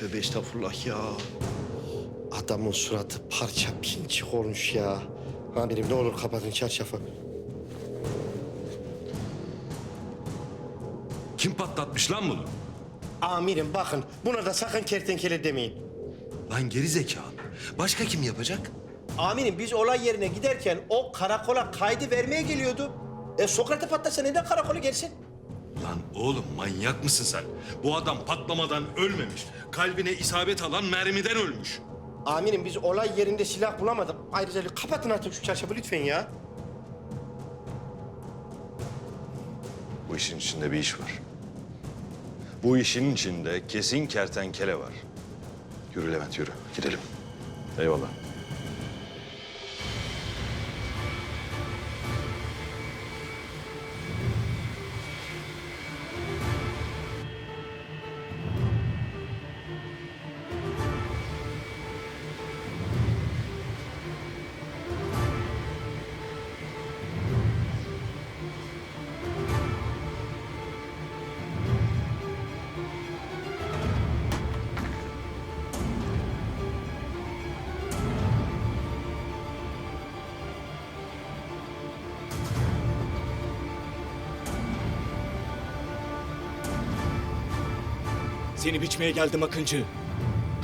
Tövbe estağfurullah ya. Adamın suratı parça pinçik olmuş ya. Amirim ne olur kapatın çarşafı. Kim patlatmış lan bunu? Amirim bakın buna da sakın kertenkele demeyin. Lan geri zekalı. Başka kim yapacak? Amirim biz olay yerine giderken o karakola kaydı vermeye geliyordu. E Sokrat'ı patlasa neden karakola gelsin? Lan oğlum manyak mısın sen? Bu adam patlamadan ölmemiş. Kalbine isabet alan mermiden ölmüş. Amirim biz olay yerinde silah bulamadık. Ayrıca kapatın artık şu çarşafı lütfen ya. Bu işin içinde bir iş var. Bu işin içinde kesin kertenkele var. Yürü Levent yürü. Gidelim. Eyvallah. Seni biçmeye geldim Akıncı.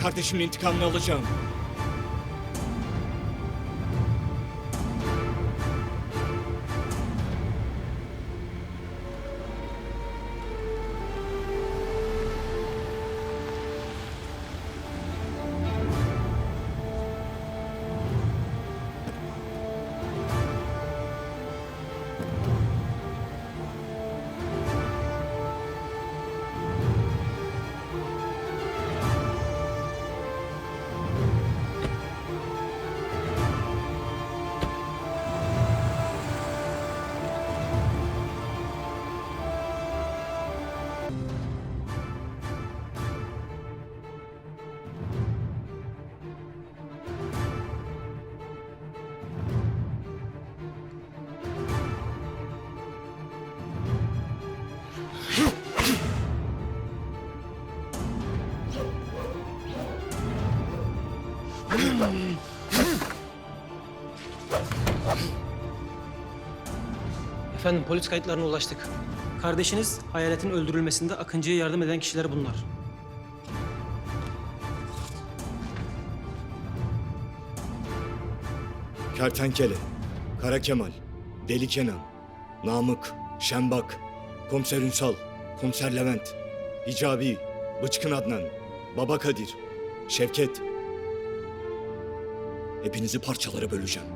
Kardeşimin intikamını alacağım. Efendim polis kayıtlarına ulaştık. Kardeşiniz hayaletin öldürülmesinde Akıncı'ya yardım eden kişiler bunlar. Kertenkele, Kara Kemal, Deli Kenan, Namık, Şembak, Komiser Ünsal, Komiser Levent, Hicabi, Bıçkın Adnan, Baba Kadir, Şevket. Hepinizi parçalara böleceğim.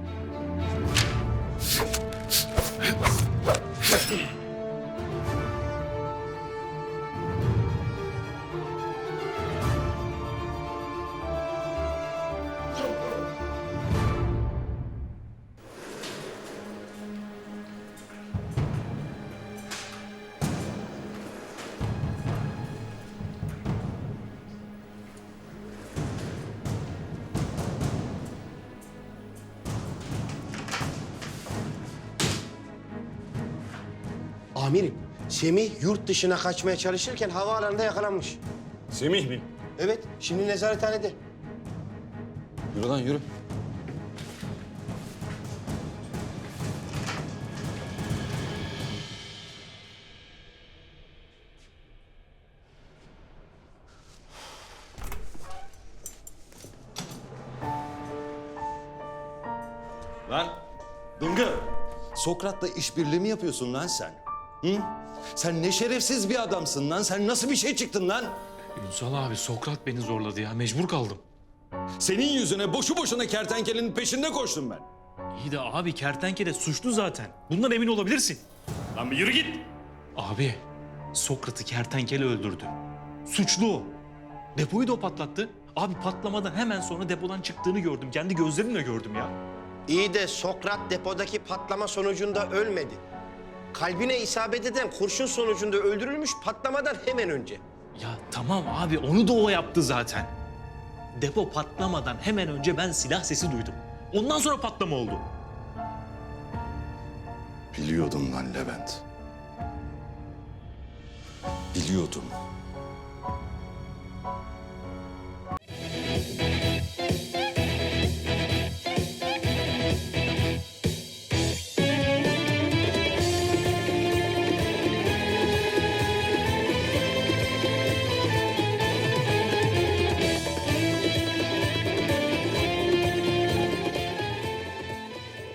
Amirim, Semih yurt dışına kaçmaya çalışırken havaalanında yakalanmış. Semih mi? Evet, şimdi nezarethanede. Yürü lan yürü. Lan Dıngı. Sokrat'la işbirliği mi yapıyorsun lan sen? Hı? Sen ne şerefsiz bir adamsın lan. Sen nasıl bir şey çıktın lan? Ünsal abi Sokrat beni zorladı ya. Mecbur kaldım. Senin yüzüne boşu boşuna kertenkelenin peşinde koştum ben. İyi de abi kertenkele suçlu zaten. Bundan emin olabilirsin. Lan bir yürü git. Abi Sokrat'ı kertenkele öldürdü. Suçlu o. Depoyu da o patlattı. Abi patlamadan hemen sonra depodan çıktığını gördüm. Kendi gözlerimle gördüm ya. İyi de Sokrat depodaki patlama sonucunda ölmedi. Kalbine isabet eden kurşun sonucunda öldürülmüş patlamadan hemen önce. Ya tamam abi onu da o yaptı zaten. Depo patlamadan hemen önce ben silah sesi duydum. Ondan sonra patlama oldu. Biliyordum lan Levent. Biliyordum.